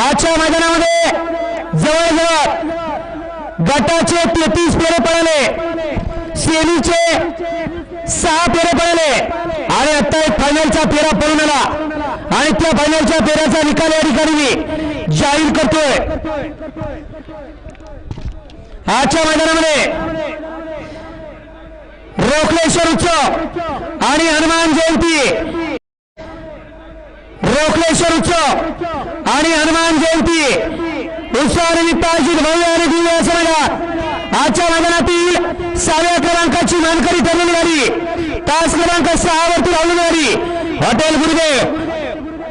आजच्या मैदानामध्ये जवळजवळ गटाचे तेहतीस फेरे पडले सेलीचे सहा फेरे पडले आणि आता एक फायनलचा फेरा पळून आला. आणि त्या फायनलच्या फेऱ्याचा निकाल या ठिकाणी मी जाहीर करतोय. आजच्या मैदानामध्ये रोखलेश्वर उत्सव आणि हनुमान जयंती रोखलेश्वर उत्सव आणि हनुमान जयंती. उत्सवानिमित्त आयोजित भव्य आणि दिव्य असणाऱ्या आजच्या मैदानातील सहाव्या क्रमांकाची मानकरी ठरलेली गाडी तास क्रमांक सहा वरती लावलेली गाडी हॉटेल गुरुदेव.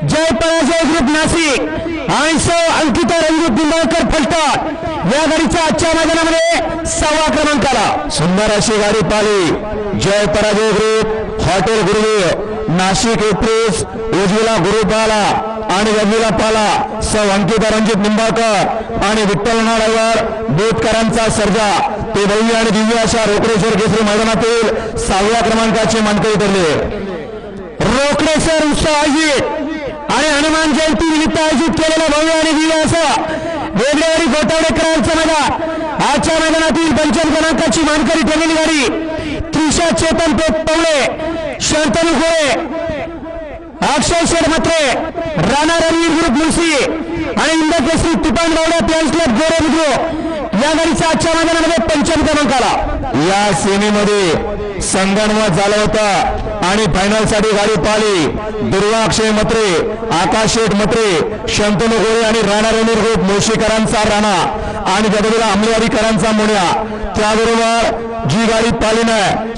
जय पराजय ग्रुप नाशिक. आणि सौ अंकिता रंगरूप दिंबाळकर फलटण. या गाडीच्या आजच्या मैदानामध्ये सहावा क्रमांकाला. सुंदर अशी गाडी Pali Jay Parajay group. Hotel Gurudev. Nashik express उजवीला गुरुपाला आणि रवीला पाला सौ अंकिता रणजित निंबाळकर आणि विठ्ठल नाडावर बोतकरांचा सर्जा. ते भव्य आणि दिव्य अशा रोकडेश्वर केसरी मैदानातील सहाव्या क्रमांकाचे मानकरी ठरले रोकडेश्वर उत्सव आयोजित आणि हनुमान जयंती निमित्त आयोजित केलेलं भव्य आणि दिव्य असा वेगळेवारी गोटावडेकरांचं मैदान आजच्या मैदानातील पंचम क्रमांकाची मानकरी ठरलेली गाडी त्रिशा चेतन पेट पवळे शंतनू गोळे अक्षय शेड मात्रे राणा रणवीर ग्रुप मुळशी आणि इंदकेसरी तुपान गौड्या प्लॅन्स क्लब गोरे बुद्रू या गाडीचा आजच्या मैदानामध्ये पंचम क्रमांकाला. या सेमीमध्ये संगणमत झाला होता. आणि फायनलसाठी गाडी पाहिली दुर्वा अक्षय मत्रे आकाश शेठ मत्रे शंतनू गोळे आणि राणा रणवीर ग्रुप मुळशीकरांचा राणा आणि त्याबरोबर अंमलवाडीकरांचा मुण्या त्याबरोबर जी गाडी पाहिली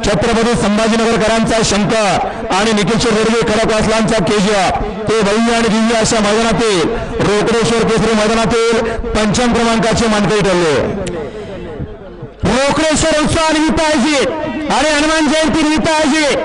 छत्रपती संभाजीनगरकरांचा शंकर आणि निखिल रेल्वे खडकवासलांचा केजीएफ ते भव्य आणि दिव्य अशा मैदानातील रोकडेश्वर केसरी मैदानातील पंचम क्रमांकाचे मानकरी ठरले. रोकडेश्वर उत्सवानिमित्त आयोजित आणि हनुमान जयंती निमित्त आयोजित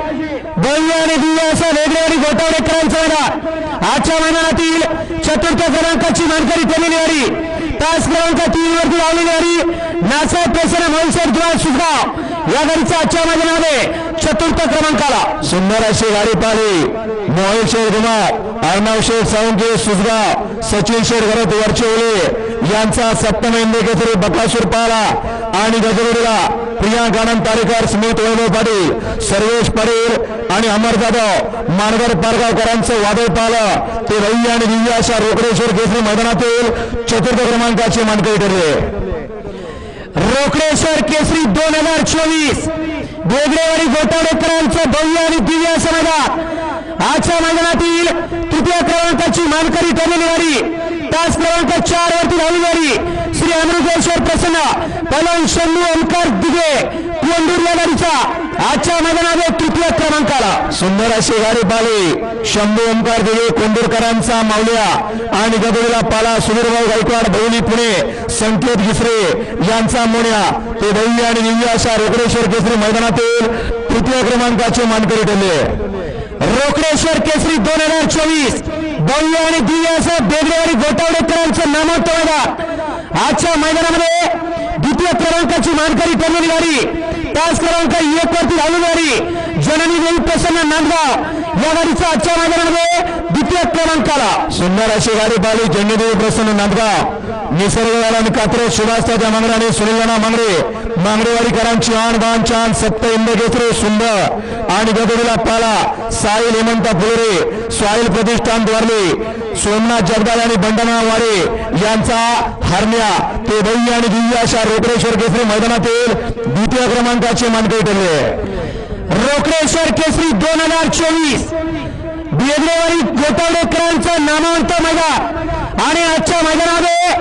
भव्य आणि दिव्य असं वेगळे आणि गोटावडेकरांचं मैदान आजच्या मैदानातील चतुर्थ क्रमांकाची मानकरी ठरलेली गाडी तास क्रमांक तीन वरती लावलेली गाडी नासाहेब प्रसन्न मोहिशेठ किंवा सुखगाव या गाडीचा आजच्या मैदानामध्ये चतुर्थ क्रमांकाला. सुंदर अशी गाडी पाहिली मोहित शेठ कुमार अर्णव शेठ सावंके सुसगाव सचिन शेठ घरत वरचेवले यांचा सप्तम इंदे केसरी बकासूर पाला आणि गजरोडीला प्रियांक आनंद तारेकर स्मित वैभव पाटील सर्वेश पाटील आणि अमर जाधव. मानगर पारगावकरांचं वादळ पालं. ते रवी आणि दिव्य अशा रोकडेश्वर केसरी मैदानातील चतुर्थ क्रमांकाचे मानकरी ठरले. रोकडेश्वर केसरी दोन हजार चोवीस वेगळेवाडी गोटाडेकरांचं भव्य आणि दिव्य समाधान आजच्या मैदानातील तृतीय क्रमांकाची मानकरी ठरलेली गाडी तास क्रमांक चार वरती धावली गाडी श्री अमृतेश्वर प्रसन्न पलंग शंभू ओंकार दिघे कोंडूर या गाडीचा आजच्या मैदानामध्ये तृतीय क्रमांकाला. सुंदर अशी गाडी पाली शंभू ओंकार दिघे कोंडूरकरांचा मावल्या आणि गदोलीला पाला सुधीरभाऊ गायकवाड भवनी पुणे संकेत गिसरे यांचा मोण्या ते भव्य आणि दिव्य अशा रोकडेश्वर केसरी मैदानातील तृतीय क्रमांकाचे मानकरी ठरले रोकडेश्वर केसरी दोन हजार चोवीस भव्य आणि दिव्य असं बेगडेवाडी गोटावडेकरांचं नामांत मैदान आजच्या मैदानामध्ये द्वितीय क्रमांकाची मानकरी ठरलेली गाडी तास क्रमांक एक वरती घालून गाडी जननी देवी प्रसन्न नांदगाव या गाडीचा आजच्या मैदानामध्ये द्वितीय क्रमांकाला. सुंदर अशी गाडी पाहिली जननीदेवी प्रसन्न नांदगाव. निसर्ग आणि कात्रे सुभाषताच्या मांगराने सुनील मांगरे. मांगरेवाडीकरांची आण बाण छान सत्त इंदगेसरे सुंदर आणि गदडीला पाला साहिल हेमंत फुलरे स्वाईल प्रतिष्ठान द्वारले सोमनाथ जगदाल आणि बंडना वारे यांचा हरण्या. ते भव्य आणि दिव्य अशा रोकडेश्वर केसरी मैदानातील द्वितीय क्रमांकाचे मानकरी ठरले. रोकडेश्वर केसरी दोन हजार चोवीस. बेगडेवाडी गोटावडेकरांचं नामांत मैदान. आणि आजच्या मैदानामध्ये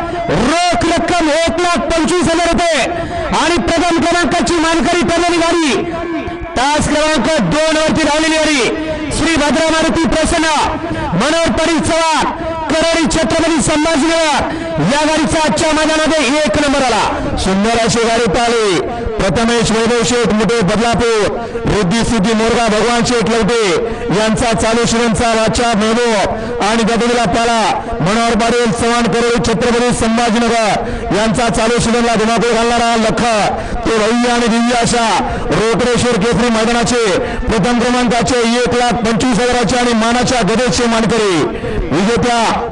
रोख रक्कम एक लाख पंचवीस हजार रुपये. आणि प्रथम क्रमांकाची मानकरी ठरलेली गाडी. तास क्रमांक दोन वरती धावलेली गाडी. श्री भद्रा मारुती प्रसन्न मनोहर परी चव्हाण करोडी छत्रपती संभाजीनगर. या गाडीचा आजच्या मैदानामध्ये एक नंबर आला. सुंदर अशी गाडी पाहिली प्रथमेश वैभव शेठ मुठे बदलापूर रिद्धी सिद्धी मोरगा भगवान शेठ लवटे. यांचा चालू शिवनचा वाचा महबूब आणि गदगीला पाला. मनोहर पाटील चव्हाण करोळी छत्रपती संभाजीनगर. यांचा चालू श्रीला धुमाकूळ घालणारा लख. तो रवी आणि दिव्य अशा रोकडेश्वर केसरी मैदानाचे प्रथम क्रमांकाचे एक लाख पंचवीस हजाराचे आणि मानाच्या गदेचे मानकरी. विजेत्या